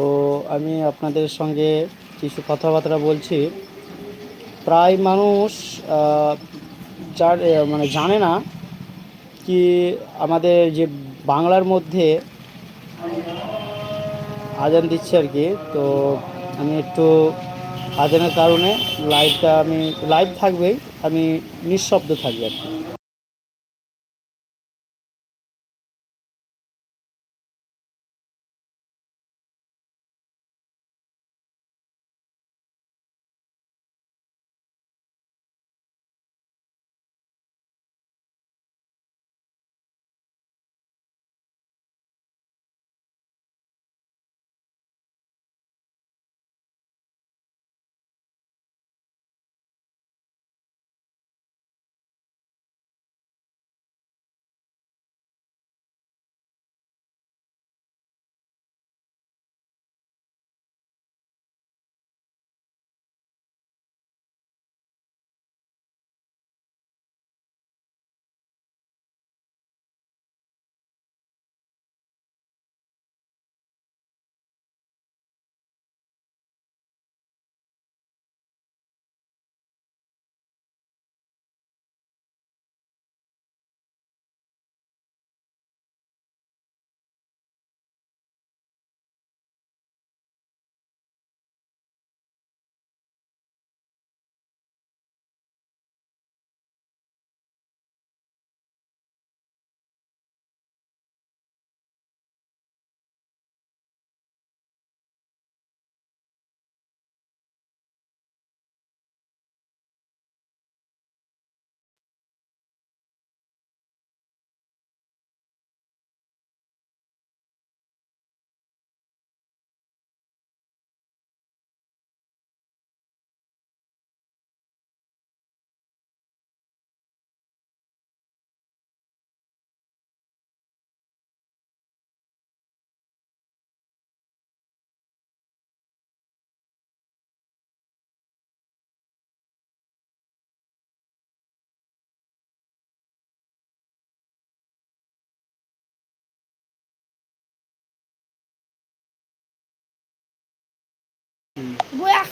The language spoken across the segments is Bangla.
তো আমি আপনাদের সঙ্গে কিছু কথাবার্তা বলছি। প্রায় মানুষ যার মানে জানে না কি আমাদের যে বাংলার মধ্যে আজান দিচ্ছে আর কি। তো আমি একটু আজানের কারণে লাইভটা আমি লাইভ থাকবেই, আমি নিঃশব্দ থাকবে আর কি।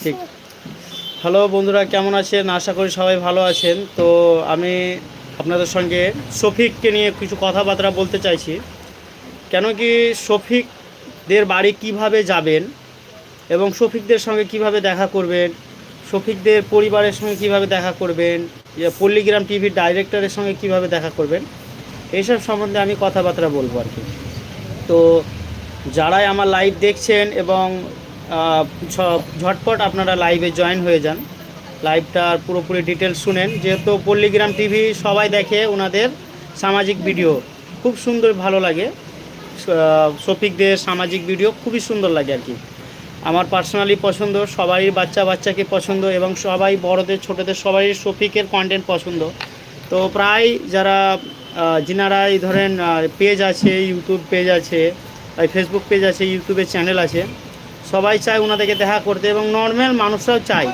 ঠিক। হ্যালো বন্ধুরা, কেমন আছেন? আশা করি সবাই ভালো আছেন। তো আমি আপনাদের সঙ্গে শফিককে নিয়ে কিছু কথাবার্তা বলতে চাইছি। কেন কি শফিকদের বাড়ি কীভাবে যাবেন এবং শফিকদের সঙ্গে কীভাবে দেখা করবেন? শফিকদের পরিবারের সঙ্গে কীভাবে দেখা করবেন? ইয়ে পল্লীগ্রাম টিভির ডাইরেক্টরের সঙ্গে কীভাবে দেখা করবেন? এইসব সম্বন্ধে আমি কথাবার্তা বলব আর কি। তো যারাই আমার লাইভ দেখছেন এবং ঝটপট আপনারা লাইভে জয়েন হয়ে যান। লাইভটার পুরোপুরি ডিটেলস শুনেন। যেহেতু পল্লীগ্রাম টিভি সবাই দেখে ওনাদের সামাজিক ভিডিও খুব সুন্দর, ভালো লাগে। শফিকদের সামাজিক ভিডিও খুবই সুন্দর লাগে আর কি। আমার পার্সোনালি পছন্দ, সবারই বাচ্চা বাচ্চাকে পছন্দ এবং সবাই বড়দের, ছোটদের, সবারই শফিকের কন্টেন্ট পছন্দ। তো প্রায় যারা যিনারা এই ধরেন পেজ আছে ইউটিউব পেজ আছে ফেসবুক পেজ আছে ইউটিউবের চ্যানেল আছে সবাই চায় ওনাদেরকে দেখা করতে এবং নর্মাল মানুষরাও চায়।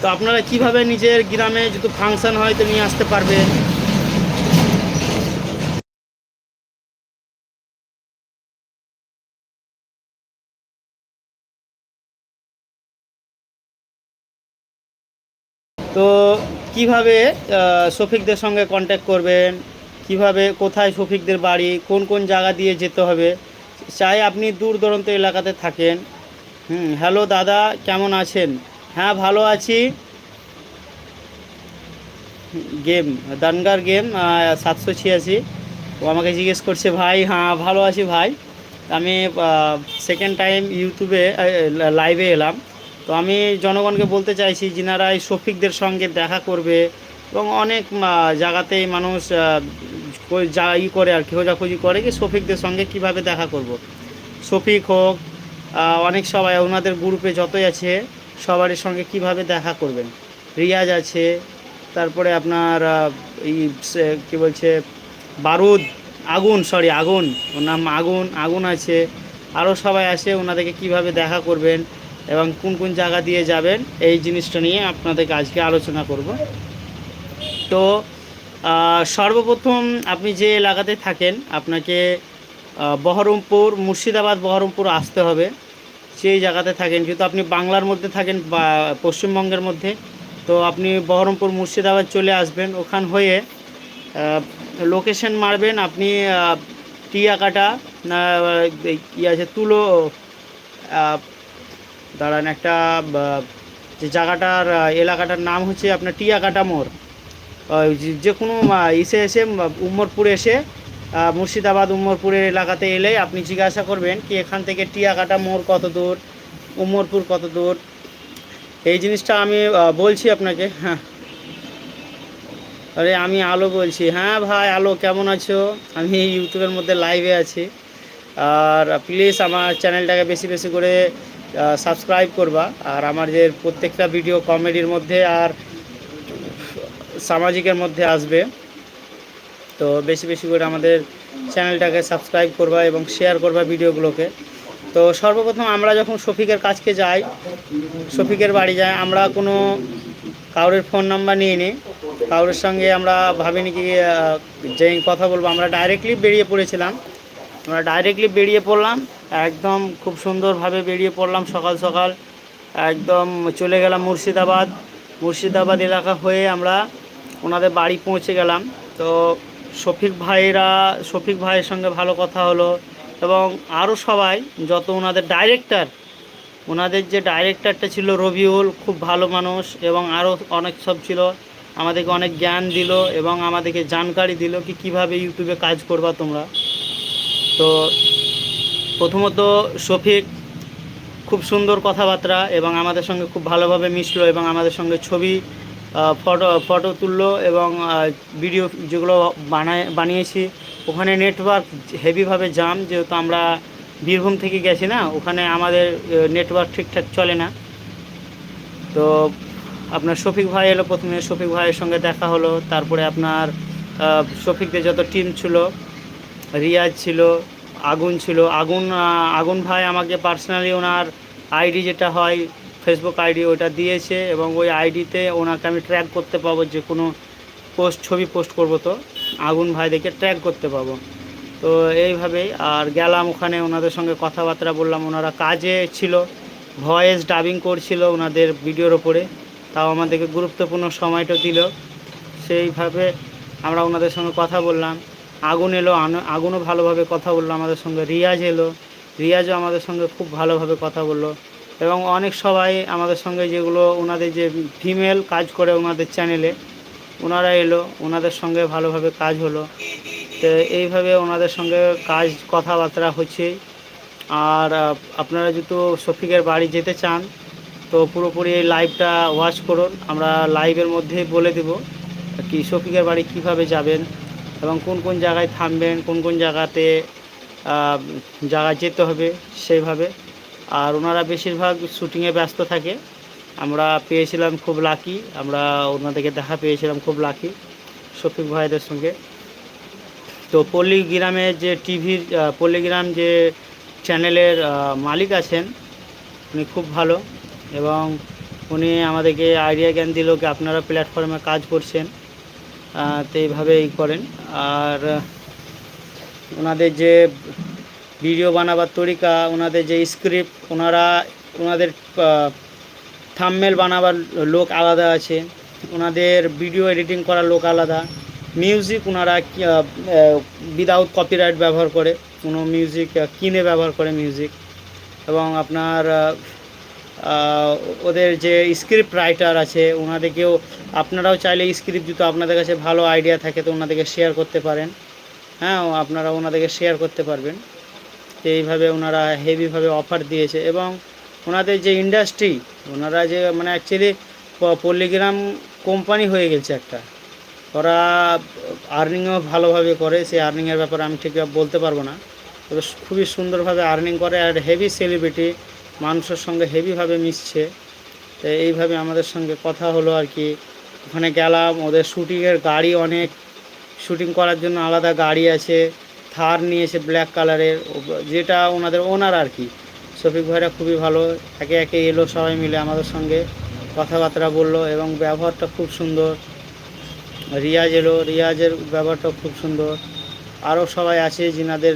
তো আপনারা কীভাবে নিজের গ্রামে যদি ফাংশন হয় তো নিয়ে আসতে পারবেন তো কীভাবে শফিকদের সঙ্গে কন্ট্যাক্ট করবেন? কীভাবে, কোথায় শফিকদের বাড়ি? কোন কোন জায়গা দিয়ে যেতে হবে? চাই আপনি দূর দূরান্ত এলাকাতে থাকেন। হুম, হ্যালো দাদা, কেমন আছেন? হ্যাঁ ভালো আছি। গেম, দানগার গেম সাতশো ছিয়াশি। ও আমাকে জিজ্ঞেস করছে, ভাই হ্যাঁ ভালো আছি ভাই। আমি সেকেন্ড টাইম ইউটিউবে লাইভে এলাম। তো আমি জনগণকে বলতে চাইছি, যিনারা এই শফিকদের সঙ্গে দেখা করবে এবং অনেক জায়গাতেই মানুষ যা ই করে আর কি, খোঁজাখুঁজি করে, কি শফিকদের সঙ্গে কীভাবে দেখা করব। শফিক হোক অনেক সবাই, ওনাদের গ্রুপে যতই আছে, সবারই সঙ্গে কীভাবে দেখা করবেন? রিয়াজ আছে, তারপরে আপনার এই কি বলছে, বারুদ, আগুন সরি আগুন, ওর নাম আগুন আগুন আছে, আরও সবাই আছে, ওনাদেরকে কীভাবে দেখা করবেন এবং কোন কোন জায়গা দিয়ে যাবেন, এই জিনিসটা নিয়ে আপনাদেরকে আজকে আলোচনা করব। তো সর্বপ্রথম আপনি যে এলাকাতে থাকেন, আপনাকে বহরমপুর মুর্শিদাবাদ বহরমপুর আসতে হবে। সেই জায়গাতে থাকেন। যেহেতু আপনি বাংলার মধ্যে থাকেন বা পশ্চিমবঙ্গের মধ্যে তো আপনি বহরমপুর মুর্শিদাবাদ চলে আসবেন। ওখান হয়ে লোকেশন মারবেন আপনি টিয়াকাটা না এই আছে তুলো দাঁড়ান একটা যে জায়গাটার এলাকাটার নাম হচ্ছে আপনার টিয়াকাটা মোড়। যে- কোনো ইসে এসে উম, উমরপুরে এসে মুর্শিদাবাদ, উমরপুরের এলাকাতে এলে আপনি জিজ্ঞাসা করবেন কি এখান থেকে টিয়াকাটা মোড় কত দূর, উমরপুর কত দূর। এই জিনিসটা আমি বলছি আপনাকে হ্যাঁ। আরে, আমি আলো বলছি। হ্যাঁ ভাই, আলো, কেমন আছো? আমি ইউটিউবের মধ্যে লাইভে আছি। আর প্লিজ আমার চ্যানেলটাকে বেশি বেশি করে সাবস্ক্রাইব করবা। আর আমার যে প্রত্যেকটা ভিডিও কমেডির মধ্যে আর সামাজিকের মধ্যে আসবে। তো বেশি বেশি করে আমাদের চ্যানেলটাকে সাবস্ক্রাইব করবা এবং শেয়ার করবা ভিডিওগুলোকে। তো সর্বপ্রথম আমরা যখন শফিকের কাছকে যাই, শফিকের বাড়ি যাই আমরা কোনো কারোর ফোন নাম্বার নিয়ে নিই। কারোর সঙ্গে আমরা ভাবিনি কি যে কথা বলব। আমরা ডাইরেক্টলি বেরিয়ে পড়েছিলাম। আমরা ডাইরেক্টলি বেরিয়ে পড়লাম, একদম খুব সুন্দরভাবে বেরিয়ে পড়লাম সকাল সকাল। একদম চলে গেলাম মুর্শিদাবাদ। মুর্শিদাবাদ এলাকা হয়ে আমরা ওনাদের বাড়ি পৌঁছে গেলাম। তো শফিক ভাইরা, শফিক ভাইয়ের সঙ্গে ভালো কথা হলো এবং আরও সবাই, যত ওনাদের ডাইরেক্টর ওনাদের যে ডাইরেক্টরটা ছিল রবিউল, খুব ভালো মানুষ এবং আরও অনেক সব ছিল। আমাদেরকে অনেক জ্ঞান দিল এবং আমাদেরকে জানকারি দিল কি কীভাবে ইউটিউবে কাজ করবা তোমরা। তো প্রথমত শফিক খুব সুন্দর কথাবার্তা এবং আমাদের সঙ্গে খুব ভালোভাবে মিশলো এবং আমাদের সঙ্গে ছবি ফটো ফটো তুললো এবং ভিডিও যেগুলো বানায়, বানিয়েছি, ওখানে নেটওয়ার্ক হেভিভাবে জাম যেহেতু আমরা বীরভূম থেকে গেছি না, ওখানে আমাদের নেটওয়ার্ক ঠিকঠাক চলে না। তো আপনার শফিক ভাই এলো প্রথমে, শফিক ভাইয়ের সঙ্গে দেখা হলো, তারপরে আপনার শফিকদের যত টিম ছিল, রিয়াজ ছিল, আগুন ছিল, আগুন আগুন ভাই আমাকে পার্সোনালি ওনার আইডি যেটা হয় ফেসবুক আইডি ওটা দিয়েছে এবং ওই আইডিতে ওনাকে আমি ট্র্যাক করতে পাবো যে কোনো পোস্ট ছবি পোস্ট করব তো। আগুন ভাই দেখে ট্র্যাক করতে পাবো। তো এইভাবেই আর গেলাম ওখানে ওনাদের সঙ্গে কথাবার্তা বললাম, ওনারা কাজে ছিল ভয়েস ডাবিং করছিল ওনাদের ভিডিওর ওপরে। তাও আমাদেরকে গুরুত্বপূর্ণ সময়টা দিল। সেইভাবে আমরা ওনাদের সঙ্গে কথা বললাম। আগুন এলো আগুনও ভালোভাবে কথা বলল আমাদের সঙ্গে। রিয়াজ এলো। রিয়াজও আমাদের সঙ্গে খুব ভালোভাবে কথা বলল। এবং অনেক সবাই আমাদের সঙ্গে যেগুলো ওনাদের যে ফিমেল কাজ করে ওনাদের চ্যানেলে, ওনারা এলো, ওনাদের সঙ্গে ভালোভাবে কাজ হলো। তো এইভাবে ওনাদের সঙ্গে কাজ, কথাবার্তা হচ্ছে। আর আপনারা যেহেতু শফিকের বাড়ি যেতে চান, তো পুরোপুরি এই লাইভটা ওয়াচ করুন। আমরা লাইভের মধ্যেই বলে দেব কি শফিকের বাড়ি কীভাবে যাবেন এবং কোন কোন জায়গায় থামবেন, কোন কোন জায়গাতে জায়গায় যেতে হবে সেইভাবে। আর ওনারা বেশিরভাগ শুটিংয়ে ব্যস্ত থাকে। আমরা পেয়েছিলাম খুব লাকি আমরা ওনাদেরকে দেখা পেয়েছিলাম খুব লাকি শফিক ভাইদের সঙ্গে। তো পল্লীগ্রামে যে টিভির পল্লীগ্রাম যে চ্যানেলের মালিক আছেন, উনি খুব ভালো এবং উনি আমাদেরকে আইডিয়া জ্ঞান দিল কি আপনারা প্ল্যাটফর্মে কাজ করছেন তো এইভাবেই করেন। আর ওনাদের যে ভিডিও বানাবার তরিকা, ওনাদের যে স্ক্রিপ্ট ওনারা, ওনাদের থামমেল বানাবার লোক আলাদা আছে, ওনাদের ভিডিও এডিটিং করার লোক আলাদা মিউজিক ওনারা উইদাউট কপিরাইট ব্যবহার করে, কোনো মিউজিক কিনে ব্যবহার করে মিউজিক এবং আপনার ওদের যে স্ক্রিপ্ট রাইটার আছে, ওনাদেরকেও, আপনারাও চাইলে স্ক্রিপ্ট যদি আপনাদের কাছে ভালো আইডিয়া থাকে, তো ওনাদেরকে শেয়ার করতে পারেন হ্যাঁ আপনারা ওনাদেরকে শেয়ার করতে পারবেন। এইভাবে ওনারা হেভিভাবে অফার দিয়েছে এবং ওনাদের যে ইন্ডাস্ট্রি ওনারা যে মানে অ্যাকচুয়ালি পল্লীগ্রাম কোম্পানি হয়ে গেছে একটা। ওরা আর্নিংও ভালোভাবে করে, সেই আর্নিংয়ের ব্যাপারে আমি ঠিক বলতে পারব না। তবে খুবই সুন্দরভাবে আর্নিং করে আর হেভি সেলিব্রিটি মানুষের সঙ্গে হেভিভাবে মিশছে। তো এইভাবে আমাদের সঙ্গে কথা হলো আর কি। ওখানে গেলাম, ওদের শ্যুটিংয়ের গাড়ি অনেক। শুটিং করার জন্য আলাদা গাড়ি আছে। থার নিয়েছে ব্ল্যাক কালারের যেটা ওনাদের ওনার আর কি। শফিক ভাইরা খুবই ভালো। একে একে এলো সবাই মিলে আমাদের সঙ্গে। কথাবার্তা বলল এবং ব্যবহারটা খুব সুন্দর। রিয়াজ এলো রিয়াজের ব্যবহারটা খুব সুন্দর। আরও সবাই আছে যিনাদের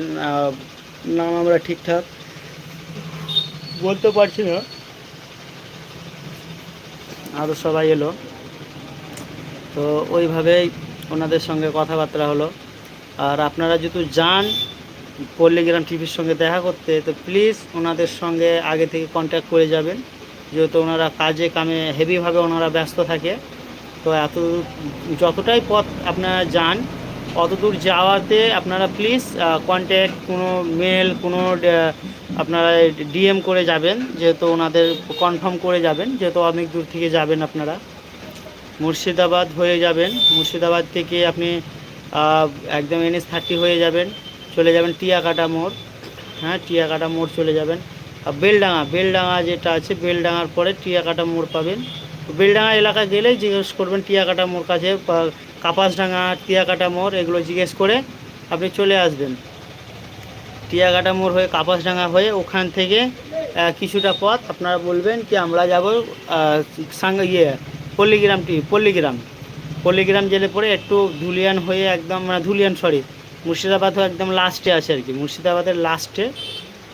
নাম আমরা ঠিকঠাক। বলতে পারছি না। আরও সবাই এলো। তো ওইভাবেই ওনাদের সঙ্গে কথাবার্তা হলো। আর আপনারা যেহেতু যান পল্লীগ্রাম টিভির সঙ্গে দেখা করতে, তো প্লিজ ওনাদের সঙ্গে আগে থেকে কন্ট্যাক্ট করে যাবেন। যেহেতু ওনারা কাজে কামে হেভিভাবে ওনারা ব্যস্ত থাকে, তো এত যতটাই পথ আপনারা যান, অতদূর যাওয়াতে আপনারা প্লিজ কন্ট্যাক্ট কোনো মেল কোনো আপনারা ডিএম করে যাবেন, যেহেতু ওনাদের কনফার্ম করে যাবেন, যেহেতু অনেক দূর থেকে যাবেন আপনারা। মুর্শিদাবাদ হয়ে যাবেন। মুর্শিদাবাদ থেকে আপনি একদম এনএস থার্টি হয়ে যাবেন, চলে যাবেন টিয়াকাটা মোড়। হ্যাঁ টিয়াকাটা মোড় চলে যাবেন। আর বেলডাঙা বেলডাঙা যেটা আছে, বেলডাঙার পরে টিয়াকাটা মোড় পাবেন। বেলডাঙা এলাকা গেলেই জিজ্ঞেস করবেন টিয়াকাটা মোড় কাছে কাপাসডাঙা টিয়াকাটা মোড়, এগুলো জিজ্ঞেস করে আপনি চলে আসবেন। টিয়াকাটা মোড় হয়ে, কাপাসডাঙ্গা হয়ে ওখান থেকে কিছুটা পথ আপনারা বলবেন কি, আমরা যাব সাঙ্গা ইয়ে পল্লীগ্রাম টি পল্লীগ্রাম। পল্লীগ্রাম জেলে পরে একটু ধুলিয়ান হয়ে একদম মানে ধুলিয়ান সরি মুর্শিদাবাদ হয়ে একদম লাস্টে আছে আর কি। মুর্শিদাবাদের লাস্টে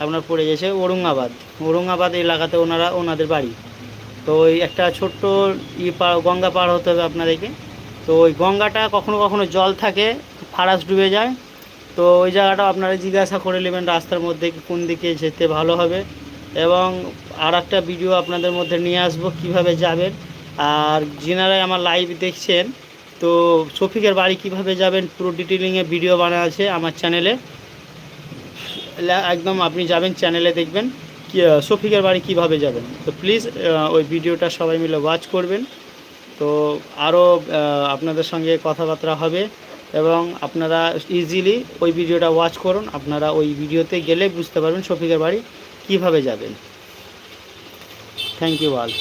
আপনার পড়ে গেছে ঔরঙ্গাবাদ। ঔরঙ্গাবাদ এলাকাতে ওনারা, ওনাদের বাড়ি। তো ওই একটা ছোট্ট ই পার, গঙ্গা পার হতে হবে আপনাদেরকে। তো ওই গঙ্গাটা কখনো কখনো জল থাকে, ফারাস ডুবে যায়। তো ওই জায়গাটা আপনারা জিজ্ঞাসা করে নেবেন রাস্তার মধ্যে কোন দিকে যেতে ভালো হবে। এবং আর একটা ভিডিও আপনাদের মধ্যে নিয়ে আসব, কীভাবে যাবেন। আর যেনারাই আমার লাইভ দেখছেন, তো শফিকের বাড়ি কীভাবে যাবেন পুরো ডিটেলিংয়ে ভিডিও বানা আছে আমার চ্যানেলে একদম আপনি যাবেন চ্যানেলে দেখবেন শফিকের বাড়ি কীভাবে যাবেন। তো প্লিজ ওই ভিডিওটা সবাই মিলে ওয়াচ করবেন। তো আরও আপনাদের সঙ্গে কথাবার্তা হবে এবং আপনারা ইজিলি ওই ভিডিওটা ওয়াচ করুন। আপনারা ওই ভিডিওতে গেলে বুঝতে পারবেন শফিকের বাড়ি কীভাবে যাবেন। Thank you all